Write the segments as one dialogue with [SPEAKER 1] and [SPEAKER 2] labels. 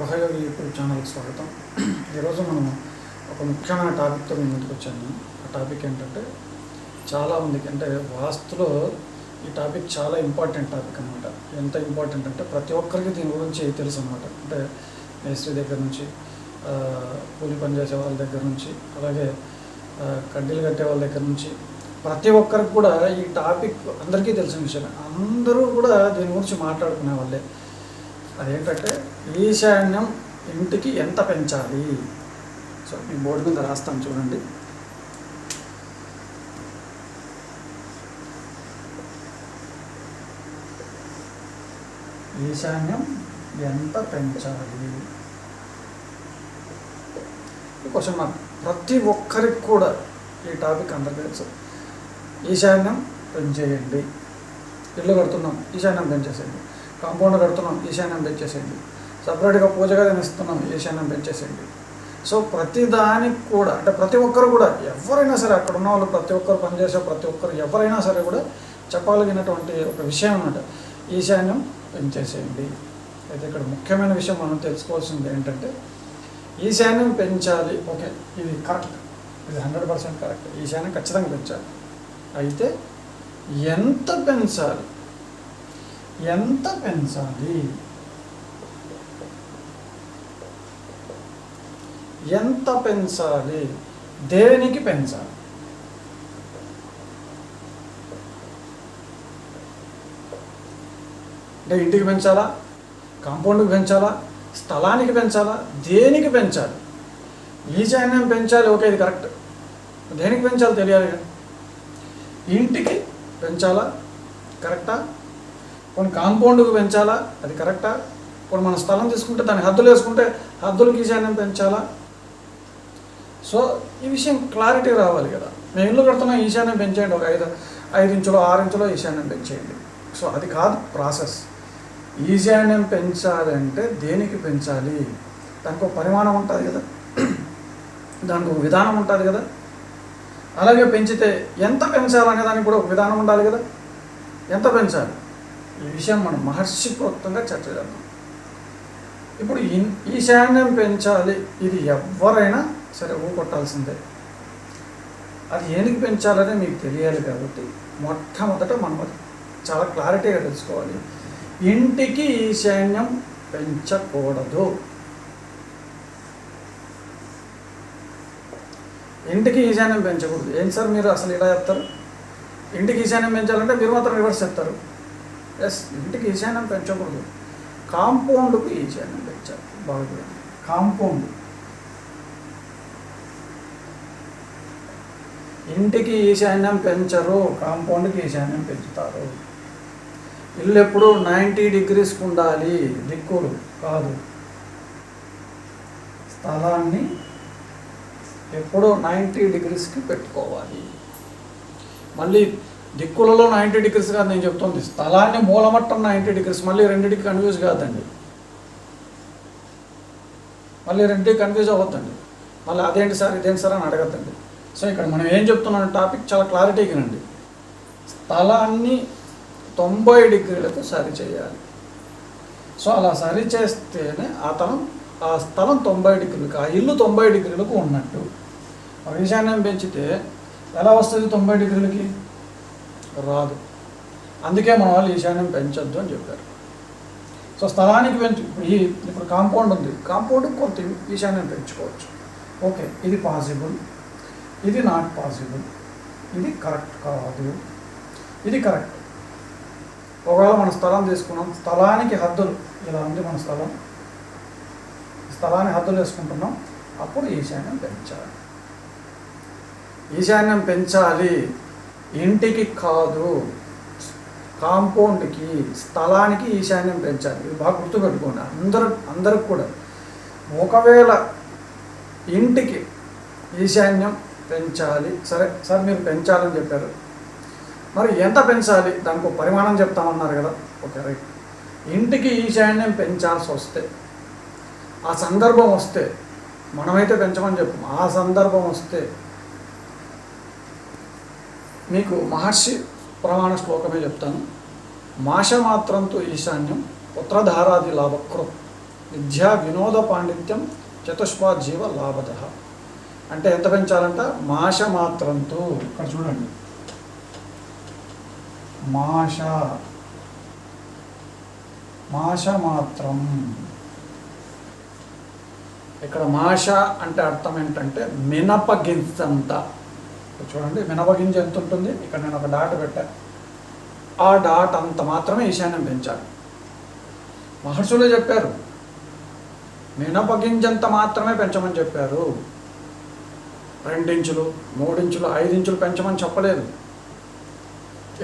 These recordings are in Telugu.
[SPEAKER 1] గృహయోగి యూట్యూబ్ ఛానల్కి స్వాగతం. ఈరోజు మనం ఒక ముఖ్యమైన టాపిక్తో మీ ముందుకు వచ్చాను ఆ టాపిక్ ఏంటంటే చాలా మందికి అంటే వాస్తులో ఈ టాపిక్ చాలా ఇంపార్టెంట్ టాపిక్ అనమాట ఎంత ఇంపార్టెంట్ అంటే ప్రతి ఒక్కరికి దీని గురించి తెలుసు అనమాట అంటే మేస్త్రి దగ్గర నుంచి కూలి పని చేసే వాళ్ళ దగ్గర నుంచి అలాగే కడ్డీలు కట్టే వాళ్ళ దగ్గర నుంచి ప్రతి ఒక్కరికి కూడా ఈ టాపిక్ అందరికీ తెలిసిన విషయం అందరూ కూడా దీని గురించి మాట్లాడుకునే వాళ్ళే. అదేంటంటే ఈశాన్యం ఇంటికి ఎంత పెంచాలి? సో మీ బోర్డు మీద రాస్తాను చూడండి. ఈశాన్యం ఎంత పెంచాలి? Question mark. ప్రతి ఒక్కరికి కూడా ఈ టాపిక్ అందరికీ తెలుసు. ఈశాన్యం పెంచేయండి. ఇల్లు కడుతున్నాం. ఈశాన్యం పెంచేసేయండి. కాంపౌండ్ కడుతున్నాం ఈశాన్యం పెంచేసేయండి సపరేట్గా పూజ గదిని ఇస్తున్నాం ఈశాన్యం పెంచేసేయండి సో ప్రతి దానికి కూడా అంటే ప్రతి ఒక్కరు కూడా ఎవరైనా సరే అక్కడ ఉన్న వాళ్ళు ప్రతి ఒక్కరు పనిచేసే ప్రతి ఒక్కరు ఎవరైనా సరే కూడా చెప్పగలిగినటువంటి ఒక విషయం అన్నమాట. ఈశాన్యం పెంచేసేయండి. అయితే ఇక్కడ ముఖ్యమైన విషయం మనం తెలుసుకోవాల్సింది ఏంటంటే ఈశాన్యం పెంచాలి ఓకే ఇది కరెక్ట్. ఇది హండ్రెడ్ పర్సెంట్ కరెక్ట్. ఈశాన్యం ఖచ్చితంగా పెంచాలి. అయితే ఎంత పెంచాలి? ఎంత పెంచాలి? ఎంత పెంచాలి? దేనికి పెంచాలి? అంటే ఇంటికి పెంచాలా? కాంపౌండ్కి పెంచాలా? స్థలానికి పెంచాలా? దేనికి పెంచాలి? ఈశాన్యం పెంచాలి ఓకే ఇది కరెక్ట్. దేనికి పెంచాలి తెలియాలి ఇంటికి పెంచాలా? కరెక్టా? కొన్ని కాంపౌండ్కి పెంచాలా? అది కరెక్టా కొన్ని మన స్థలం తీసుకుంటే దాని హద్దులు వేసుకుంటే హద్దులు ఈశాన్యం పెంచాలా? సో ఈ విషయం క్లారిటీ రావాలి కదా. మేము ఇల్లు కడుతున్నాం ఈశాన్యం పెంచేయండి. ఒక ఐదు ఐదు ఇంచులో ఆరు ఇంచులో ఈశాన్యం పెంచేయండి. సో అది కాదు ప్రాసెస్ ఈశాన్యం పెంచాలంటే దేనికి పెంచాలి? దానికి ఒక పరిమాణం ఉంటుంది కదా. దానికి ఒక విధానం ఉంటుంది కదా. అలాగే పెంచితే ఎంత పెంచాలనే దానికి కూడా ఒక విధానం ఉండాలి కదా. ఎంత పెంచాలి? ఈ విషయం మనం మహర్షిప్రోక్తంగా చర్చ చేద్దాం. ఇప్పుడు ఈ- ఈశాన్యం పెంచాలి ఇది ఎవరైనా సరే ఊ కొట్టాల్సిందే. అది ఏనికి పెంచాలనే మీకు తెలియాలి కాబట్టి మొట్టమొదట మనం అది చాలా క్లారిటీగా తెలుసుకోవాలి. ఇంటికి ఈశాన్యం పెంచకూడదు. ఇంటికి ఈశాన్యం పెంచకూడదు. ఏంటి సార్ మీరు అసలు ఇలా చెప్తారు? ఇంటికి ఈశాన్యం పెంచాలంటే మీరు మాత్రం రివర్స్ చెప్తారు. ఎస్ ఇంటికి ఈశాన్యం పెంచకూడదు. కాంపౌండ్కి ఈశాన్యం పెంచాలి. బాగా కాంపౌండ్ ఇంటికి ఈశాన్యం పెంచరు కాంపౌండ్కి ఈశాన్యం పెంచుతారు. ఇల్లు ఎప్పుడు నైంటీ డిగ్రీస్కి ఉండాలి. దిక్కులు కాదు. స్థలాన్ని ఎప్పుడో నైంటీ డిగ్రీస్కి పెట్టుకోవాలి. మళ్ళీ దిక్కులలో నైంటీ డిగ్రీస్ కాదు నేను చెప్తుంది. స్థలాన్ని మూలమట్టం నైంటీ డిగ్రీస్. మళ్ళీ రెండింటికి కన్ఫ్యూజ్ కాదండి మళ్ళీ రెండింటికి కన్ఫ్యూజ్ అవ్వద్దండి. మళ్ళీ అదేంటి సార్ ఇదేంటి సార్ అని అడగద్దండి. సో ఇక్కడ మనం ఏం చెప్తున్నాం టాపిక్ చాలా క్లారిటీగా అండి స్థలాన్ని తొంభై డిగ్రీలకు సరి చేయాలి. సో అలా సరి చేస్తేనే అతను ఆ స్థలం తొంభై డిగ్రీలకు ఆ ఇల్లు తొంభై డిగ్రీలకు ఉన్నట్టు. ఈశాన్యం పెంచితే ఎలా వస్తుంది తొంభై డిగ్రీలకి? రాదు. అందుకే మన వాళ్ళు ఈశాన్యం పెంచొద్దు అని చెప్పారు. సో స్థలానికి పెంచు ఇప్పుడు ఈ ఇప్పుడు కాంపౌండ్ ఉంది. కాంపౌండ్ కొంత ఈశాన్యం పెంచుకోవచ్చు. ఓకే ఇది పాసిబుల్ ఇది నాట్ పాసిబుల్ ఇది కరెక్ట్ కాదు. ఇది కరెక్ట్. ఒకవేళ మన స్థలం తీసుకున్నాం స్థలానికి హద్దులు ఇలా ఉంది మన స్థలం. స్థలాన్ని హద్దులు వేసుకుంటున్నాం అప్పుడు ఈశాన్యం పెంచాలి. ఈశాన్యం పెంచాలి. ఇంటికి కాదు కాంపౌండ్కి స్థలానికి ఈశాన్యం పెంచాలి. ఇది బాగా గుర్తుపెట్టుకోండి. అందరూ అందరికి కూడా. ఒకవేళ ఇంటికి ఈశాన్యం పెంచాలి. సరే సార్ మీరు పెంచాలని చెప్పారు. మరి ఎంత పెంచాలి? దానికి ఒక పరిమాణం చెప్తామన్నారు కదా. Okay right. ఇంటికి ఈశాన్యం పెంచాల్సి వస్తే ఆ సందర్భం వస్తే మనమైతే పెంచమని చెప్పం. ఆ సందర్భం వస్తే మీకు మహర్షి ప్రమాణ శ్లోకమే చెప్తాను. మాష మాత్రంతో ఈశాన్యం పుత్రధారాది లాభకృత్ విద్యా వినోద పాండిత్యం చతుష్పాద్ జీవ లాభద. అంటే ఎంత పెంచాలంట? మాష మాత్రంతో ఇక్కడ చూడండి. మాష మాష మాత్రం ఇక్కడ మాష అంటే అర్థం ఏంటంటే మినపగింజంత. చూడండి మినపగింజ ఎంత ఉంటుంది? ఇక్కడ నేను ఒక డాట్ పెట్టాను ఆ డాట్ అంత మాత్రమే ఈశాన్యం పెంచాలి. మహర్షులే చెప్పారు మినపగింజంత మాత్రమే పెంచమని చెప్పారు. రెండించులు మూడించులు ఐదించులు పెంచమని చెప్పలేదు.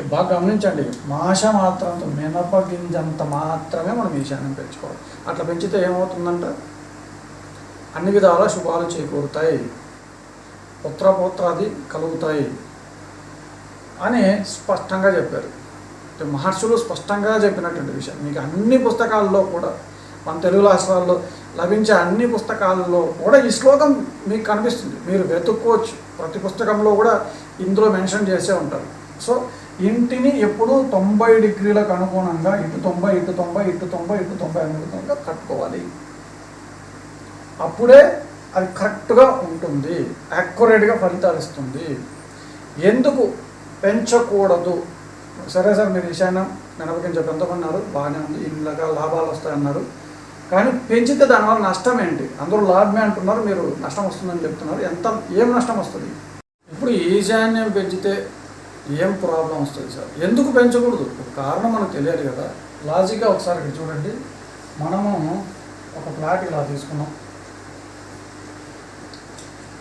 [SPEAKER 1] బాగా గమనించండి మాష మాత్రంతో మినపగింజంత మాత్రమే మనం ఈశాన్యం పెంచుకోవాలి. అట్లా పెంచితే ఏమవుతుందంటే? అన్ని విధాల శుభాలు చేకూరుతాయి. పుత్రపుత్రాది కలుగుతాయి అని స్పష్టంగా చెప్పారు. అంటే మహర్షులు స్పష్టంగా చెప్పినటువంటి విషయం. మీకు అన్ని పుస్తకాల్లో కూడా మన తెలుగు రాష్ట్రాల్లో లభించే అన్ని పుస్తకాల్లో కూడా ఈ శ్లోకం మీకు కనిపిస్తుంది. మీరు వెతుక్కోవచ్చు. ప్రతి పుస్తకంలో కూడా ఇందులో మెన్షన్ చేసే ఉంటారు. సో ఇంటిని ఎప్పుడూ తొంభై డిగ్రీలకు అనుగుణంగా ఇటు తొంభై ఇటు తొంభై ఇటు తొంభై ఇటు తొంభై అనుగుణంగా కట్టుకోవాలి. అప్పుడే అది కరెక్ట్గా ఉంటుంది యాక్యురేట్గా ఫలితాలు ఇస్తుంది. ఎందుకు పెంచకూడదు? సరే సార్ మీరు ఈశాన్యం మినపకించ పెంచమన్నారు బాగానే ఉంది ఇన్ని రకాల లాభాలు వస్తాయన్నారు. కానీ పెంచితే దానివల్ల నష్టం ఏంటి? అందరూ లాభమే అంటున్నారు మీరు నష్టం వస్తుందని చెప్తున్నారు. ఎంత ఏం నష్టం వస్తుంది? ఇప్పుడు ఈశాన్యం పెంచితే ఏం ప్రాబ్లం వస్తుంది సార్? ఎందుకు పెంచకూడదు? కారణం మనకు తెలియాలి కదా. లాజిక్గా ఒకసారి ఇక్కడ చూడండి. మనము ఒక ప్లాట్ ఇలా తీసుకున్నాం.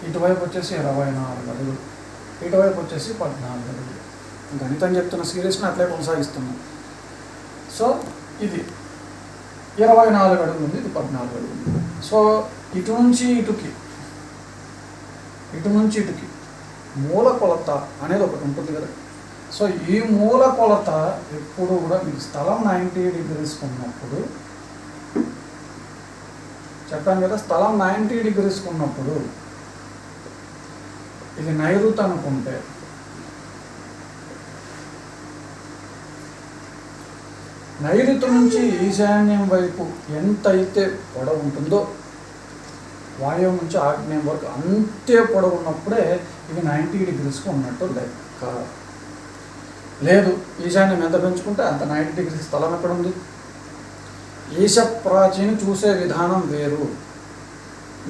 [SPEAKER 1] ఇటువైపు వచ్చేసి ఇరవై నాలుగు అడుగులు ఇటువైపు వచ్చేసి పద్నాలుగు అడుగులు. గణితం చెప్తున్న సీరియస్ని అట్లే కొనసాగిస్తున్నాం. సో ఇది ఇరవై నాలుగు అడుగులు ఉంది ఇది పద్నాలుగు అడుగులు సో ఇటు నుంచి ఇటుకి ఇటు నుంచి ఇటుకి మూల కొలత అనేది ఒకటి ఉంటుంది కదా. సో ఈ మూల కొలత ఎప్పుడు కూడా మీకు స్థలం నైంటీ డిగ్రీస్ ఉన్నప్పుడు చెప్పాను కదా స్థలం నైంటీ డిగ్రీస్ ఉన్నప్పుడు ఇది నైరుతి అనుకుంటే. నైరుతి నుంచి ఈశాన్యం వైపు ఎంత అయితే పొడవు ఉంటుందో వాయువు నుంచి ఆగ్నేయం వరకు అంతే పొడవు ఉన్నప్పుడే ఇవి నైంటీ డిగ్రీస్కి ఉన్నట్టు లెక్క. లేదు ఈశాన్యం ఎంత పెంచుకుంటే అంత నైంటీ డిగ్రీస్ స్థలం ఎక్కడ ఉంది ఈశ ప్రాచీని చూసే విధానం వేరు.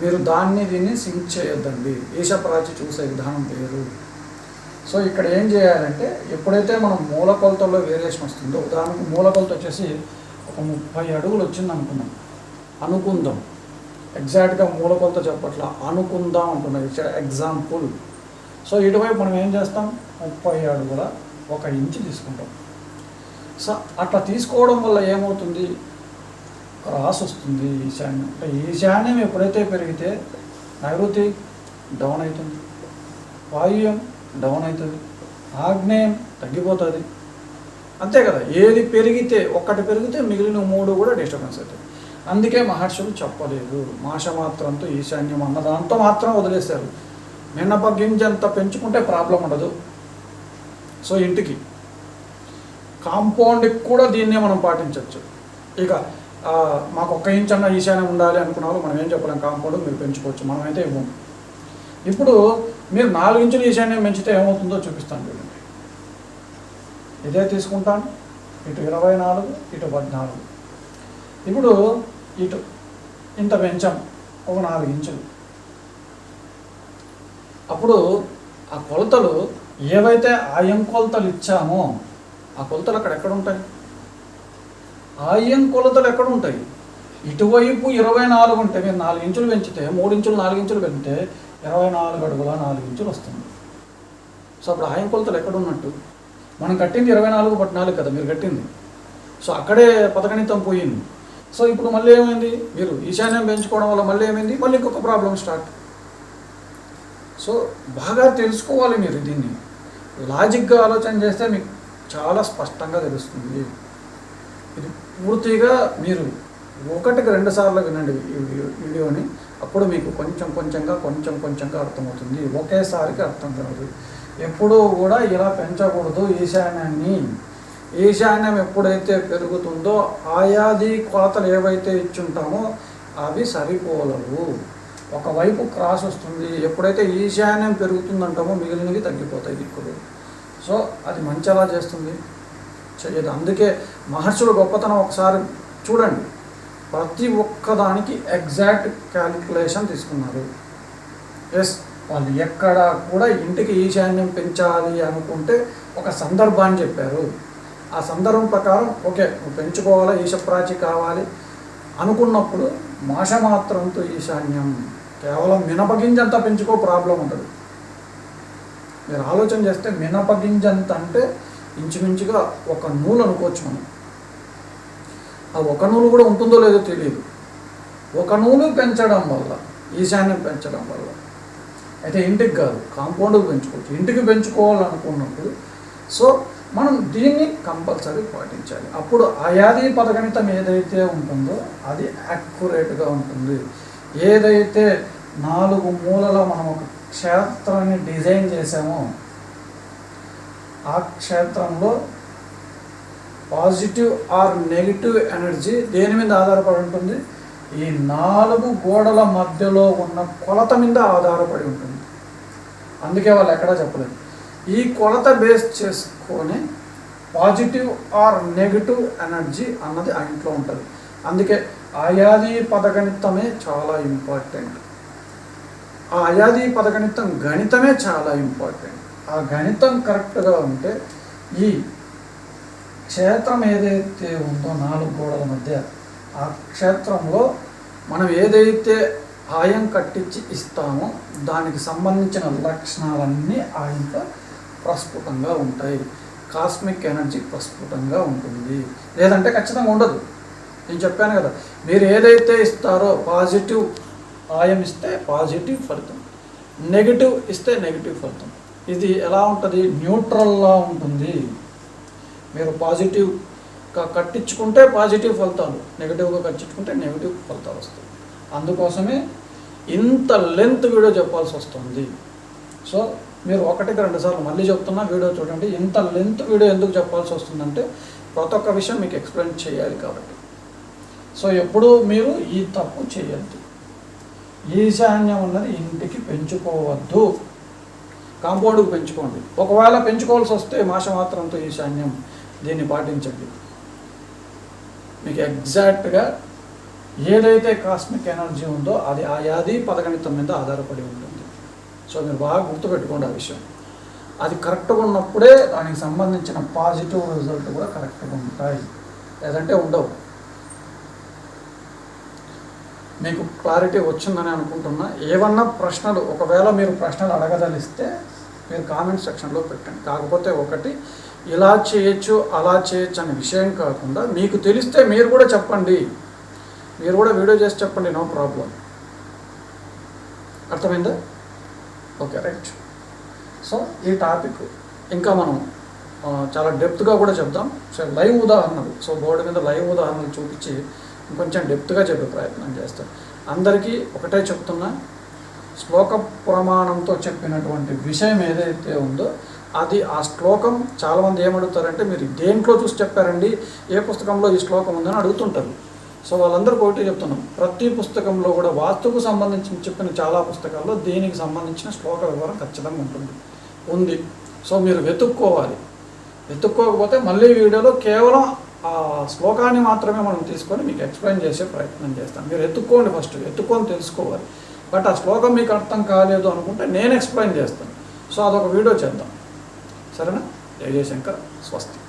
[SPEAKER 1] మీరు దాన్ని దీన్ని సింక్ చేయొద్దండి. ఈశప్రాచి చూసే విధానం వేరు. సో ఇక్కడ ఏం చేయాలంటే ఎప్పుడైతే మనం మూల కొలతల్లో వేరియేషన్ వస్తుందో ఉదాహరణకు మూల కొలత వచ్చేసి ఒక ముప్పై అడుగులు వచ్చింది అనుకుందాం. అనుకుందాం. ఎగ్జాక్ట్గా మూల కొలత చెప్పట్లా అనుకుందాం అంటున్నాయి ఎగ్జాంపుల్ సో ఇటువైపు మనం ఏం చేస్తాం? ముప్పై అడుగుల ఒక ఇంచు తీసుకుంటాం. సో అట్లా తీసుకోవడం వల్ల ఏమవుతుంది? రాసి వస్తుంది ఈశాన్యం ఈశాన్యం ఎప్పుడైతే పెరిగితే నైరుతి డౌన్ అవుతుంది వాయువ్యం డౌన్ అవుతుంది ఆగ్నేయం తగ్గిపోతుంది. అంతే కదా ఏది పెరిగితే ఒక్కటి పెరిగితే మిగిలిన మూడు కూడా డిస్టర్బెన్స్ అవుతాయి. అందుకే మహర్షులు చెప్పలేదు. మాష మాత్రంతో ఈశాన్యం అన్న దాంతో మాత్రం వదిలేశారు. గింజ గింజంత పెంచుకుంటే ప్రాబ్లం ఉండదు. సో ఇంటికి. కాంపౌండ్కి కూడా దీన్నే మనం పాటించవచ్చు. ఇక మాకు ఒక్క ఇంచ్ అన్న ఈశాన్యం ఉండాలి అనుకున్న వాళ్ళు మనం ఏం చెప్పలేం కాంపౌండ్ మీరు పెంచుకోవచ్చు మనమైతే ఇవ్వం. ఇప్పుడు మీరు నాలుగు ఇంచుల ఈశాన్యం పెంచితే ఏమవుతుందో చూపిస్తాను చూడండి. ఇదే తీసుకుంటాను ఇటు ఇరవై నాలుగు ఇటు పద్నాలుగు. ఇప్పుడు ఇటు ఇంత పెంచాం ఒక నాలుగు ఇంచులు. అప్పుడు ఆ కొలతలు ఏవైతే ఆయం కొలతలు ఇచ్చామో ఆ కొలతలు అక్కడ ఎక్కడ ఉంటాయి? ఆయం కొలతలు ఎక్కడ ఉంటాయి? ఇటువైపు ఇరవై నాలుగు ఉంటే మీరు నాలుగు ఇంచులు పెంచితే మూడు ఇంచులు నాలుగు ఇంచులు పెంచితే ఇరవై నాలుగు అడుగుల నాలుగు ఇంచులు వస్తుంది. సో అప్పుడు ఆయం కొలతలు ఎక్కడ ఉన్నట్టు? మనం కట్టింది ఇరవై నాలుగు పద్నాలుగు కదా మీరు కట్టింది. సో అక్కడే పథగణితం పోయింది. సో ఇప్పుడు మళ్ళీ ఏమైంది? మీరు ఈశాన్యం పెంచుకోవడం వల్ల మళ్ళీ ఏమైంది? మళ్ళీ ఇంకొక ప్రాబ్లం స్టార్ట్. సో బాగా తెలుసుకోవాలి మీరు దీన్ని. లాజిక్గా ఆలోచన చేస్తే మీకు చాలా స్పష్టంగా తెలుస్తుంది. ఇది పూర్తిగా మీరు ఒకటికి రెండు సార్లు వినండి ఈ వీడియోని. అప్పుడు మీకు కొంచెం కొంచెంగా కొంచెం కొంచెంగా అర్థమవుతుంది. ఒకేసారికి అర్థం కాదు. ఎప్పుడూ కూడా ఇలా పెంచకూడదు ఈశాన్యాన్ని. ఈశాన్యం ఎప్పుడైతే పెరుగుతుందో ఆయాది కొలతలు ఏవైతే ఇచ్చుంటామో అవి సరిపోలవు. ఒకవైపు క్రాస్ వస్తుంది. ఎప్పుడైతే ఈశాన్యం పెరుగుతుందంటామో మిగిలినవి తగ్గిపోతాయి దిక్కులు. సో అది మంచి ఎలా చేస్తుంది? చేయదు అందుకే మహర్షుల గొప్పతనం ఒకసారి చూడండి. ప్రతి ఒక్కదానికి ఎగ్జాక్ట్ క్యాలిక్యులేషన్ తీసుకున్నారు. ఎస్ వాళ్ళు ఎక్కడ కూడా ఇంటికి ఈశాన్యం పెంచాలి అనుకుంటే ఒక సందర్భాన్ని చెప్పారు. ఆ సందర్భం ప్రకారం ఓకే పెంచుకోవాలి పెంచుకోవాలా ఈశప్రాచి కావాలి అనుకున్నప్పుడు మాష మాత్రంతో ఈశాన్యం కేవలం మినపగింజంతా పెంచుకో ప్రాబ్లం ఉంటుంది మీరు ఆలోచన చేస్తే మినపగింజంత అంటే ఇంచుమించుగా ఒక నూలు అనుకోవచ్చు మనం. ఆ ఒక నూలు కూడా ఉంటుందో లేదో తెలియదు ఒక నూలు పెంచడం వల్ల ఈశాన్యం పెంచడం వల్ల అయితే ఇంటికి కాదు కాంపౌండ్కి పెంచుకోవచ్చు. ఇంటికి పెంచుకోవాలనుకున్నప్పుడు సో మనం దీన్ని కంపల్సరీ పాటించాలి. అప్పుడు అయాది పదగణితం ఏదైతే ఉంటుందో అది యాక్యురేట్గా ఉంటుంది. ఏదైతే నాలుగు మూలల మనం ఒక క్షేత్రాన్ని డిజైన్ చేసామో ఆ క్షేత్రంలో పాజిటివ్ ఆర్ నెగిటివ్ ఎనర్జీ దేని మీద ఆధారపడి ఉంటుంది? ఈ నాలుగు గోడల మధ్యలో ఉన్న కొలత మీద ఆధారపడి ఉంటుంది. అందుకే వాళ్ళు ఎక్కడా చెప్పలేదు. ఈ కొలత బేస్ చేసుకొని పాజిటివ్ ఆర్ నెగిటివ్ ఎనర్జీ అన్నది ఆ ఇంట్లో ఉంటుంది. అందుకే ఆయాది పదగణితమే చాలా ఇంపార్టెంట్. ఆ అయాది పదగణితం గణితమే చాలా ఇంపార్టెంట్. ఆ గణితం కరెక్ట్గా ఉంటే ఈ క్షేత్రం ఏదైతే ఉందో నాలుగు గోడల మధ్య ఆ క్షేత్రంలో మనం ఏదైతే ఆయం కట్టించి ఇస్తామో దానికి సంబంధించిన లక్షణాలన్నీ ఆయనతో ప్రస్ఫుటంగా ఉంటాయి. కాస్మిక్ ఎనర్జీ ప్రస్ఫుటంగా ఉంటుంది. లేదంటే ఖచ్చితంగా ఉండదు. నేను చెప్పాను కదా మీరు ఏదైతే ఇస్తారో పాజిటివ్ ఆయం ఇస్తే పాజిటివ్ ఫలితం నెగిటివ్ ఇస్తే నెగిటివ్ ఫలితం. ఇది ఎలా ఉంటుంది? న్యూట్రల్లా ఉంటుంది. మీరు పాజిటివ్గా కట్టించుకుంటే పాజిటివ్ ఫలితాలు నెగిటివ్గా కట్టించుకుంటే నెగిటివ్ ఫలితాలు వస్తాయి. అందుకోసమే ఇంత లెంత్ వీడియో చెప్పాల్సి వస్తుంది. సో మీరు ఒకటికి రెండుసార్లు మళ్ళీ చెప్తున్నా వీడియో చూడండి. ఇంత లెంత్ వీడియో ఎందుకు చెప్పాల్సి వస్తుందంటే ప్రతి ఒక్క విషయం మీకు ఎక్స్ప్లెయిన్ చేయాలి కాబట్టి. సో ఎప్పుడూ మీరు ఈ తప్పు చేయొద్దు. ఈశాన్యం ఉన్నది ఇంటికి పెంచుకోవద్దు. కాంపౌండ్కు పెంచుకోండి. ఒకవేళ పెంచుకోవాల్సి వస్తే మాష మాత్రంతో ఈశాన్యం దీన్ని పాటించండి. మీకు ఎగ్జాక్ట్గా ఏదైతే కాస్మిక్ ఎనర్జీ ఉందో అది ఆ యాది పదగణితం మీద ఆధారపడి ఉంటుంది. సో మీరు బాగా గుర్తుపెట్టుకోండి ఆ విషయం. అది కరెక్ట్గా ఉన్నప్పుడే దానికి సంబంధించిన పాజిటివ్ రిజల్ట్ కూడా కరెక్ట్గా ఉంటాయి. లేదంటే ఉండవు. మీకు క్లారిటీ వచ్చిందని అనుకుంటున్నా. ఏమన్నా ప్రశ్నలు ఒకవేళ మీరు ప్రశ్నలు అడగదలిస్తే మీరు కామెంట్ సెక్షన్లో పెట్టండి కాకపోతే ఒకటి ఇలా చేయొచ్చు అలా చేయొచ్చు అనే విషయం కాకుండా మీకు తెలిస్తే మీరు కూడా చెప్పండి. మీరు కూడా వీడియో చేసి చెప్పండి నో ప్రాబ్లం. అర్థమైందా? Okay right. సో ఈ టాపిక్ ఇంకా మనం చాలా డెప్త్గా కూడా చెప్దాం. సో లైవ్ ఉదాహరణలు. సో బోర్డు మీద లైవ్ ఉదాహరణలు చూపించి ఇంకొంచెం డెప్త్గా చెప్పే ప్రయత్నం చేస్తాను. అందరికీ ఒకటే చెప్తున్నా. శ్లోక ప్రమాణంతో చెప్పినటువంటి విషయం ఏదైతే ఉందో అది ఆ శ్లోకం చాలామంది ఏమడుగుతారంటే మీరు దేంట్లో చూసి చెప్పారండి? ఏ పుస్తకంలో ఈ శ్లోకం ఉందని అడుగుతుంటారు. సో వాళ్ళందరికీ ఒకటి చెప్తున్నాం. ప్రతి పుస్తకంలో కూడా వాస్తుకు సంబంధించి చెప్పిన చాలా పుస్తకాల్లో దీనికి సంబంధించిన శ్లోక వివరం ఖచ్చితంగా ఉంటుంది. ఉంది. సో మీరు వెతుక్కోవాలి. వెతుక్కోకపోతే మళ్ళీ వీడియోలో కేవలం ఆ శ్లోకాన్ని మాత్రమే మనం తీసుకొని మీకు ఎక్స్ప్లెయిన్ చేసే ప్రయత్నం చేస్తాం. మీరు ఎత్తుక్కోండి ఫస్ట్. ఎత్తుక్కొని తెలుసుకోవాలి. బట్ ఆ శ్లోకం మీకు అర్థం కాలేదు అనుకుంటే నేను ఎక్స్ప్లెయిన్ చేస్తాను. సో అదొక వీడియో చేద్దాం. సరేనా? జయ జయశంకర్ స్వస్తి.